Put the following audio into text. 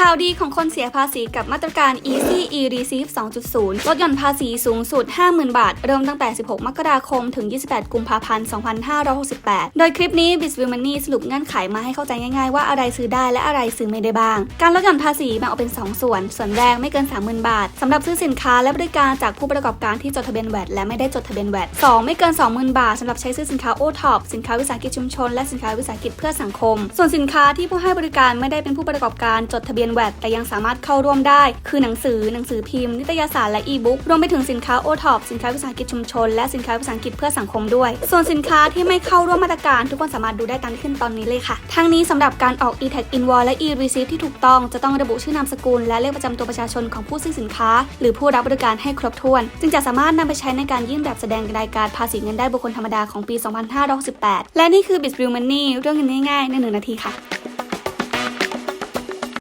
ข่าวดีของคนเสียภาษีกับมาตรการ Easy e-receive 2.0 ลดหย่อนภาษีสูงสุด 50,000 บาท เริ่มตั้งแต่ 16 มกราคม ถึง 28 กุมภาพันธ์ 2568 โดยคลิปนี้ b i z w i l Money สรุปเงื่อนไขมาให้เข้าใจง่ายๆ ว่าอะไรซื้อได้และอะไรซื้อไม่ได้บ้าง การลดหย่อนภาษีแบ่งออกเป็น 2 ส่วน ส่วนแรกไม่เกิน 30,000 บาทสำหรับซื้อสินค้าและบริการจากผู้ประกอบการที่จดทะเบียนแวดและไม่ได้จดทะเบียนแวด2ไม่เกิน 20,000 บาทสำหรับใช้ซื้อสินค้า O-Top สินค้าวิสาหกิจชุมชนและสินค้าวิสาหกิจเพื่อสังคม ส่วนสินค้าที่ผู้ให้บริการไม่ได้เป็นผู้ประกอบการจดทะเบียนแวดแต่ยังสามารถเข้าร่วมได้ คือหนังสือ หนังสือพิมพ์ นิตยสารและอีบุ๊กรวมไปถึงสินค้า O-Top สินค้าวิสาหกิจชุมชน และสินค้าวิสาหกิจเพื่อสังคมด้วย ส่วนสินค้าที่ไม่เข้าร่วมมาตรการ ทุกคนสามารถดูได้ตามขึ้นตอนนี้เลยค่ะ ทั้งนี้สำหรับการออก e-tag invoice และ e-receipt ที่ถูกต้องจะต้องระบุชื่อนามสกุล และเลขประจำตัวประชาชนของผู้ซื้อสินค้า หรือผู้รับบริการให้ครบถ้วน จึงจะสามารถนำไปใช้ในการยื่นแบบแสดงรายการภาษีเงินได้บุคคลธรรมดาของปี 2568 และนี่คือ b i z b r i l Money เรื่องเงินง่ายๆในหนึ่งนาทีค่ะ